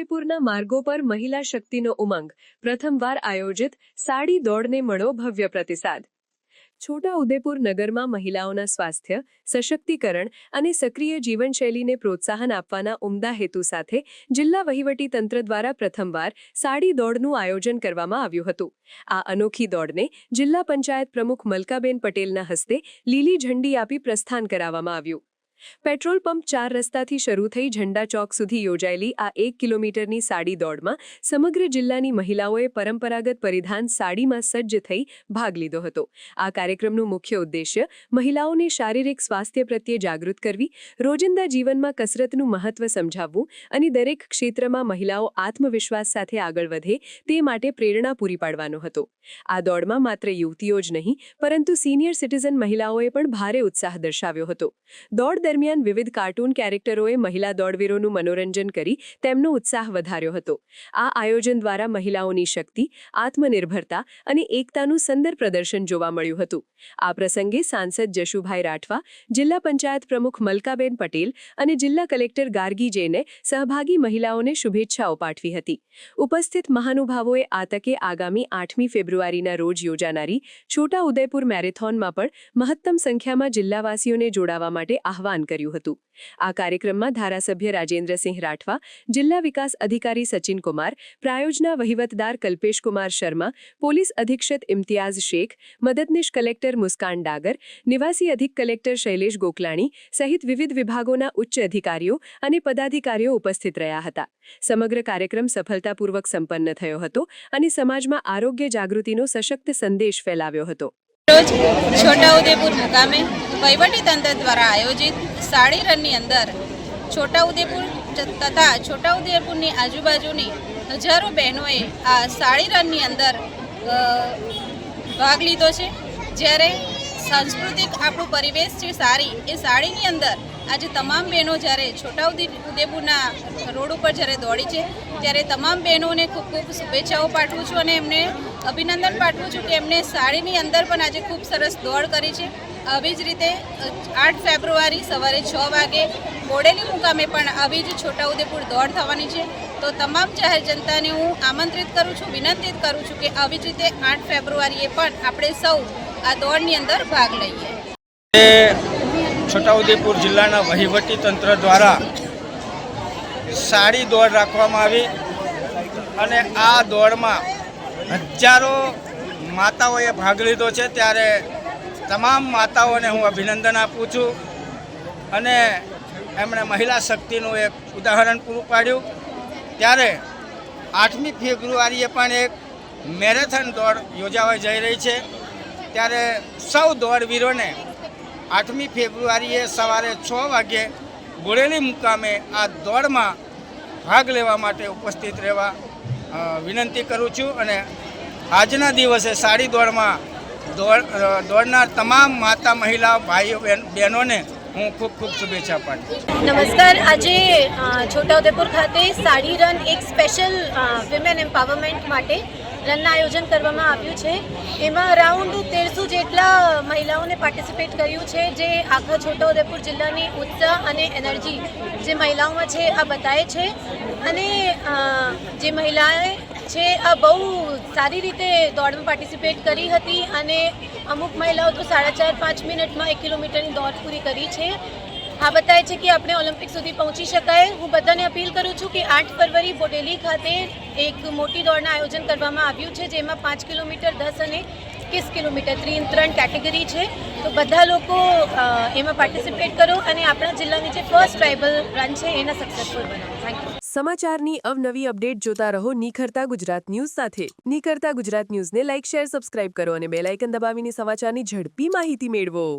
છોટાઉદેપુરના માર્ગો પર મહિલા શક્તિનો ઉમંગ પ્રથમવાર આયોજિત સાડી દોડને મળો ભવ્ય પ્રતિસાદ. છોટા ઉદેપુર નગરમાં મહિલાઓના સ્વાસ્થ્ય, સશક્તિકરણ અને સક્રિય જીવનશૈલીને પ્રોત્સાહન આપવાના ઉમદા હેતુ સાથે જિલ્લા તંત્ર દ્વારા પ્રથમવાર સાડી દોડનું આયોજન કરવામાં આવ્યું હતું. આ અનોખી દોડને જિલ્લા પંચાયત પ્રમુખ મલકાબેન પટેલના હસ્તે લીલી ઝંડી આપી પ્રસ્થાન કરાવવામાં આવ્યું. પેટ્રોલ પંપ ચાર રસ્તાથી શરૂ થઈ ઝંડા ચોક સુધી યોજાયેલી આ એક કિલોમીટરની સાડી દોડમાં સમગ્ર જિલ્લાની મહિલાઓએ પરંપરાગત પરિધાન સાડીમાં સજ્જ થઈ ભાગ લીધો હતો. આ કાર્યક્રમનું મુખ્ય ઉદ્દેશ્ય મહિલાઓને શારીરિક સ્વાસ્થ્ય પ્રત્યે જાગૃત કરવી, રોજિંદા જીવનમાં કસરતનું મહત્વ સમજાવવું અને દરેક ક્ષેત્રમાં મહિલાઓ આત્મવિશ્વાસ સાથે આગળ વધે તે માટે પ્રેરણા પૂરી પાડવાનો હતો. આ દોડમાં માત્ર યુવતીઓ જ નહીં, પરંતુ સિનિયર સિટીઝન મહિલાઓએ પણ ભારે ઉત્સાહ દર્શાવ્યો હતો. દોડ દરમિયાન વિવિધ કાર્ટૂન કેરેક્ટરોએ મહિલા દોડવીરોનું મનોરંજન કરી તેમનો ઉત્સાહ વધાર્યો હતો. આ આયોજન દ્વારા મહિલાઓની શક્તિ, આત્મનિર્ભરતા અને એકતાનું સુંદર પ્રદર્શન જોવા મળ્યું હતું. આ પ્રસંગે સાંસદ જશુભાઈ રાઠવા, જિલ્લા પંચાયત પ્રમુખ મલકાબેન પટેલ અને જિલ્લા કલેક્ટર ગાર્ગી જૈને સહભાગી મહિલાઓને શુભેચ્છાઓ પાઠવી હતી. ઉપસ્થિત મહાનુભાવોએ આ તકે આગામી આઠમી ફેબ્રુઆરીના રોજ યોજાનારી છોટા ઉદયપુર મેરેથોનમાં પણ મહત્તમ સંખ્યામાં જિલ્લાવાસીઓને જોડાવા માટે આહવાન કર્યું હતું. આ કાર્યક્રમમાં ધારાસભ્ય રાજેન્દ્રસિંહ રાઠવા, જિલ્લા વિકાસ અધિકારી સચિન કુમાર પ્રાયોજના વહીવટદાર કલ્પેશકુમાર શર્મા, પોલીસ અધિક્ષક ઇમ્તિયાઝ શેખ, મદદનીશ કલેક્ટર મુસ્કાન ડાગર, નિવાસી અધિક કલેક્ટર શૈલેષ ગોકલાણી સહિત વિવિધ વિભાગોના ઉચ્ચ અધિકારીઓ અને પદાધિકારીઓ ઉપસ્થિત રહ્યા હતા. સમગ્ર કાર્યક્રમ સફળતાપૂર્વક સંપન્ન થયો હતો અને સમાજમાં આરોગ્ય જાગૃતિનો સશક્ત સંદેશ ફેલાવ્યો હતો. રોજ છોટાઉદેપુર મુકામે વહીવટીતંત્ર દ્વારા આયોજિત સાડી રનની અંદર છોટાઉદેપુર તથા છોટાઉદેપુરની આજુબાજુની હજારો બહેનોએ આ સાડી રનની અંદર ભાગ લીધો છે. જ્યારે સાંસ્કૃતિક આપણું પરિવેશ છે સારી, એ સાડીની અંદર આજે તમામ બહેનો જ્યારે છોટાઉદેપુરના રોડ ઉપર જ્યારે દોડી છે, ત્યારે તમામ બહેનોને ખૂબ ખૂબ શુભેચ્છાઓ પાઠવું છું અને એમને અભિનંદન પાઠવું છું કે એમને સાડીની અંદર પણ આજે ખૂબ સરસ દોડ કરી છે. આવી જ રીતે આઠ ફેબ્રુઆરી સવારે છ વાગે બોડેલી મુકામે પણ આવી જ છોટાઉદેપુર દોડ થવાની છે. તો તમામ જાહેર જનતાને હું આમંત્રિત કરું છું વિનંતી કરું છું કે આવી જ રીતે આઠ ફેબ્રુઆરીએ પણ આપણે સૌ આ દોડની અંદર ભાગ લઈએ. છોટાઉદેપુર જિલ્લાના વહીવટી તંત્ર દ્વારા સારી દોડ રાખવામાં આવી અને આ દોડમાં હજારો માતાઓએ ભાગ લીધો છે. ત્યારે તમામ માતાઓને હું અભિનંદન આપું છું અને એમણે મહિલા શક્તિનું એક ઉદાહરણ પૂરું પાડ્યું. ત્યારે આઠમી ફેબ્રુઆરીએ પણ એક મેરેથોન દોડ યોજાવા જઈ રહી છે. ત્યારે સૌ દોડવીરોને આઠમી ફેબ્રુઆરીએ સવારે છ વાગ્યે બોરેલી મુકામે આ દોડમાં ભાગ લેવા માટે ઉપસ્થિત રહેવા વિનંતી કરું છું અને આજના દિવસે સાડી દોડમાં દોડ દોડનાર તમામ માતા મહિલા ભાઈઓ બહેન બહેનોને હું ખૂબ ખૂબ શુભેચ્છા પાઠવું નમસ્કાર. આજે છોટાઉદેપુર ખાતે સાડી રન એક સ્પેશિયલ વિમેન એમ્પાવરમેન્ટ માટે રનના આયોજન કરવામાં આવ્યું છે. એમાં અરાઉન્ડ તેરસો જેટલા મહિલાઓને પાર્ટિસિપેટ કર્યું છે, જે આખા છોટાઉદેપુર જિલ્લાની ઉત્સાહ અને એનર્જી જે મહિલાઓમાં છે, આ બતાવે છે. અને જે મહિલાએ છે, આ બહુ સારી રીતે દોડમાં પાર્ટિસિપેટ કરી હતી અને અમુક મહિલાઓ તો સાડા ચાર પાંચ મિનિટમાં એક કિલોમીટરની દોડ પૂરી કરી છે. આ બતાવે છે કે આપણે ઓલિમ્પિક સુધી પહોંચી શકાય. હું બધાને અપીલ કરું છું કે આઠ ફરવરી બોડેલી ખાતે એક મોટી દોડનું આયોજન કરવામાં આવ્યું છે, જેમાં પાંચ કિલોમીટર દસ અને એકવીસ કિલોમીટર ત્રણ ત્રણ કેટેગરી છે. તો બધા લોકો એમાં પાર્ટિસિપેટ કરો અને આપણા જિલ્લાની જે ફર્સ્ટ ટ્રાઇબલ રન છે, એને સક્સેસફુલ બનાવો. થેન્ક યુ સમાચારની અવનવી અપડેટ જોતા રહો નિખરતા ગુજરાત ન્યૂઝ સાથે. નિખરતા ગુજરાત ન્યૂઝને લાઇક, શેર, સબસ્ક્રાઇબ કરો અને બેલ આઇકન દબાવીને સમાચારની ઝડપી માહિતી મેળવો.